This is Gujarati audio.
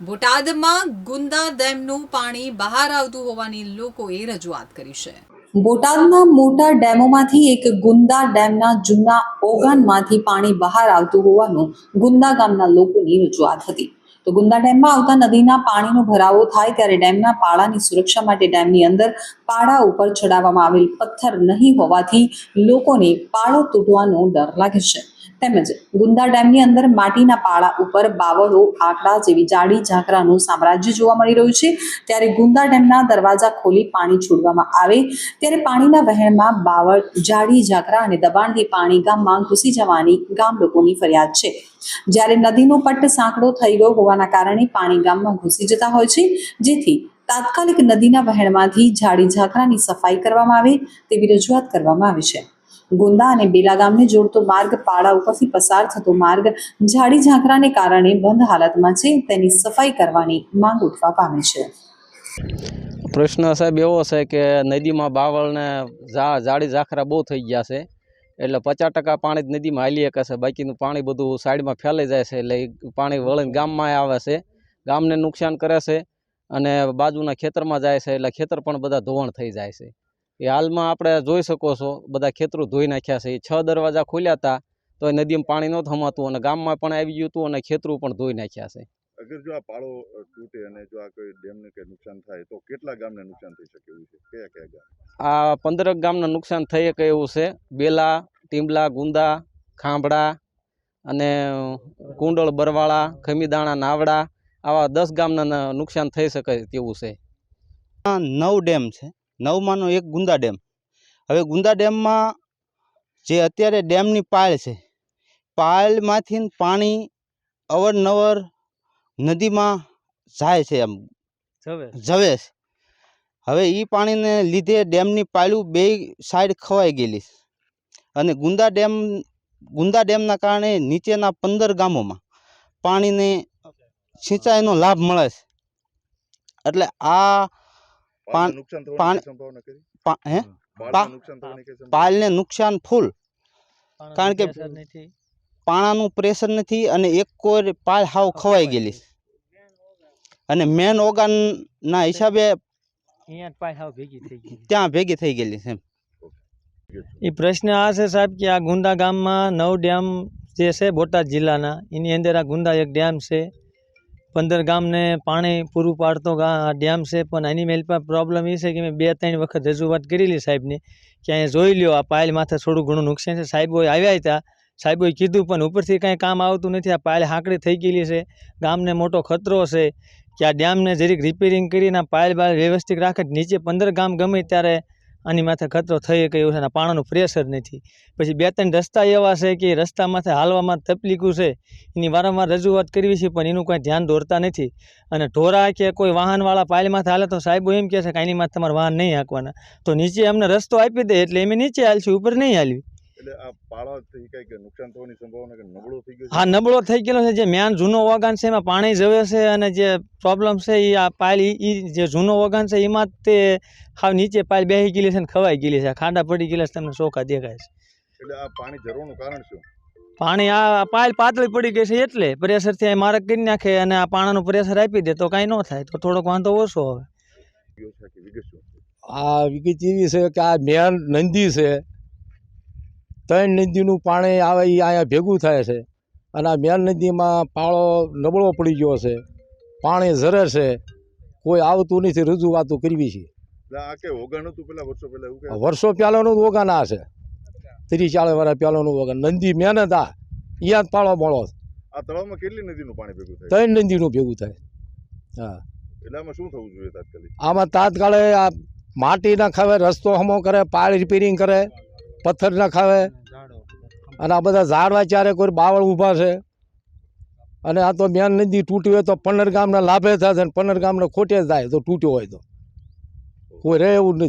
બોટાદમાં ગુંદા ડેમનું પાણી બહાર આવતું હોવાની લોકોએ રજૂઆત કરી છે. બોટાદના મોટા ડેમોમાંથી એક ગુંદા ડેમના જૂના ઓગાનમાંથી પાણી બહાર આવતું હોવાનું ગુંદા ગામના લોકોની રજૂઆત હતી. તો ગુંદા ડેમમાં આવતા નદીના પાણીનો ભરાવો થાય ત્યારે ડેમના પાળાની સુરક્ષા માટે ડેમની અંદર પાળા ઉપર ચડાવવામાં આવેલ પથ્થર નહીં હોવાથી લોકોને પાળો તૂટવાનો ડર લાગે છે. તેમજ ગુંદા ડેમની અંદર માટીના પાળા ઉપર બાવળો, આંકડા જેવી જાડી ઝાંકરાનું સામ્રાજ્ય જોવા મળી રહ્યું છે. ત્યારે ગુંદા ડેમના દરવાજા ખોલી પાણી છોડવામાં આવે. ત્યારે પાણીના વહેણમાં બાવળ, જાડી ઝાંકરા અને દબાણથી પાણી ગામમાં ઘૂસી જવાની ગામ લોકોની ફરિયાદ છે. જ્યારે નદીનો પટ્ટ સાંકડો થઈ ગયો હોવાના કારણે પાણી ગામમાં ઘૂસી જતા હોય છે. જેથી તાત્કાલિક નદીના વહેણમાંથી જાડી ઝાંકરાની સફાઈ કરવામાં આવે તેવી રજૂઆત કરવામાં આવી છે. ગુંદા અને બેલા ગામને જોડતો માર્ગ પાડા ઉપરથી પસાર થતો માર્ગ જાડી ઝાંખરાને કારણે બંધ હાલતમાં છે. તેની સફાઈ કરવાની માંગ ઉઠવા પામે છે. પ્રશ્ન સાહેબ એવો છે કે નદીમાં બાવળને ઝા જાડી ઝાખરા બહુ થઈ ગયા છે. એટલે પચાસ ટકા પાણી નદીમાં હાલી શકે છે. બાકીનું પાણી બધું સાઈડમાં ફેલાઈ જાય છે. એટલે પાણી વળીને ગામમાં આવે છે. ગામને નુકસાન કરે છે અને બાજુના ખેતરમાં જાય છે. એટલે ખેતર પણ બધા ધોવાણ થઈ જાય છે. એ હાલમાં આપણે જોઈ શકો છો બધા ખેતરો ધોઈ નાખ્યા છે. એ છ દરવાજા ખોલ્યા હતા તો એ નદીમાં પાણી નહોતું થમાતું અને ગામમાં પણ આવી ગયું હતું અને ખેતરો પણ ધોઈ નાખ્યા છે. અગર જો આ પાળો તૂટે અને જો આ કોઈ ડેમને કંઈ નુકસાન થાય તો કેટલા ગામને નુકસાન થઈ શકે એવું છે? કયા કયા ગામ? આ પંદરક ગામને નુકસાન થઈ શકે એવું છે. બેલા ટીમલા ગુંદા ખાંભડા અને કુંડળ બરવાળા ખમીદાણા નાવડા આવા દસ ગામના નુકસાન થઈ શકે તેવું છે. નવ ડેમ છે. નવમાંનો એક ગુંદા ડેમ. હવે ગુંદા ડેમમાં જે અત્યારે ડેમની પાળ છે પાળમાંથી પાણી અવરનવર નદીમાં જાય છે એમ. જવે. છે. હવે એ પાણીને લીધે ડેમની પાળું બે સાઈડ ખવાઈ ગયેલી અને ગુંદા ડેમ ગુંદા ડેમના કારણે નીચેના પંદર ગામોમાં પાણીને સિંચાઈનો લાભ મળે છે. એટલે આ પાલને નુકસાન ફૂલ. કારણ કે પાણાનું પ્રેશર નથી અને એક કોઈ પાલ હાવ ખવાઈ ગયેલી. અને મેન ઓર્ગાનના હિસાબે ત્યાં ભેગી થઈ ગયેલી છે એ પ્રશ્ન આ છે સાહેબ કે આ ગુંદા ગામમાં નવ ડેમ જે છે બોટાદ જિલ્લાના એની અંદર આ ગુંદા એક ડેમ છે. પંદર ગામને પાણી પૂરું પાડતો ડેમ છે. પણ એની મેલ પર પ્રોબ્લેમ એ છે કે મેં બે ત્રણ વખત રજૂઆત કરેલી સાહેબને કે અહીંયા જોઈ લ્યો, આ પાયલ માથે થોડું ઘણું નુકસાન છે. સાહેબો આવ્યા હતા. સાહેબોએ કીધું પણ ઉપરથી કાંઈ કામ આવતું નથી. આ પાયલ હાંકડી થઈ ગયેલી છે. ગામને મોટો ખતરો છે કે આ ડેમને જરીક રિપેરિંગ કરીને પાયલ બાયલ વ્યવસ્થિત રાખે. નીચે પંદર ગામ ગમે ત્યારે આની માથે ખતરો થઈ શકે એવું છે અને પાણીનું પ્રેશર નથી. પછી બે ત્રણ રસ્તા એવા છે કે રસ્તામાંથી હાલવામાં તકલીફું છે, એની વારંવાર રજૂઆત કરવી છે, પણ એનું કાંઈ ધ્યાન દોરતા નથી. અને ઢોરા કે કોઈ વાહનવાળા પાયલમાંથી હાલે તો સાહેબો એમ કહે છે કે એની માથે તમારે વાહન નહીં હાંકવાના. તો નીચે અમને રસ્તો આપી દે એટલે એમ નીચે હાલશું, ઉપર નહીં હાલવી એટલે આ પાળાથી કઈ નુકસાન થવાની સંભાવના કે નબળો થઈ ગયો હા નબળો થઈ ગયેલો છે. જે મેન જૂનો વગાન છે એમાં પાણી જવે છે અને જે પ્રોબ્લેમ છે એ આ પાયલ એ જે જૂનો વગાન છે એમાં જ તે હાવ નીચે પાયલ બેસી ગયેલી છે ને ખવાઈ ગયેલી છે. ખાડા પડી ગયેલા છે તમને ચોખા દેખાય છે. એટલે આ પાણી ઝરવાનું કારણ શું? પાણી આ પાયલ પાતળી પડી ગઈ છે એટલે પ્રેશરથી આ મારક કરી નાખે અને આ પાણાનું પ્રેશર આપી દે તો કાંઈ ન થાય. તો થોડોક વાંધો ઓછો આવે. આ વિગત એવી છે કે આ મેન નંદી છે. ત્રણ નદીનું પાણી આવે એ અહીંયા ભેગું થાય છે. અને આ મેન નદીમાં પાળો નબળો પડી ગયો છે. પાણી ઝરે છે. કોઈ આવતું નથી રજૂઆતો કરવી છે. વર્ષો પહેલાંનું ઓગાન આ છે. ત્રીસ ચાલીસ વર્ષ પહેલાંનું ઓગાન નંદી મહેનત આ. અહીંયા જ પાળો મળો આ તળાવમાં કેટલી નદીનું પાણી ભેગું થાય? ત્રણ નદીનું ભેગું થાય. હા. એટલે આમાં શું થવું જોઈએ તાત્કાલિક? આમાં તાત્કાલે આ માટી ના ખાવે રસ્તો હમો કરે પાળ રિપેરિંગ કરે પથ્થર ના ખાવે અને આ બધા ઝાડવા ચારે કોઈ બાવળ ઊભા છે. અને આ તો મેન નદી તૂટી હોય તો પંદર ગામના લાભે થાય છે અને પંદર ગામને ખોટે જાય તો તૂટ્યો હોય તો. કોઈ રહે એવું નથી.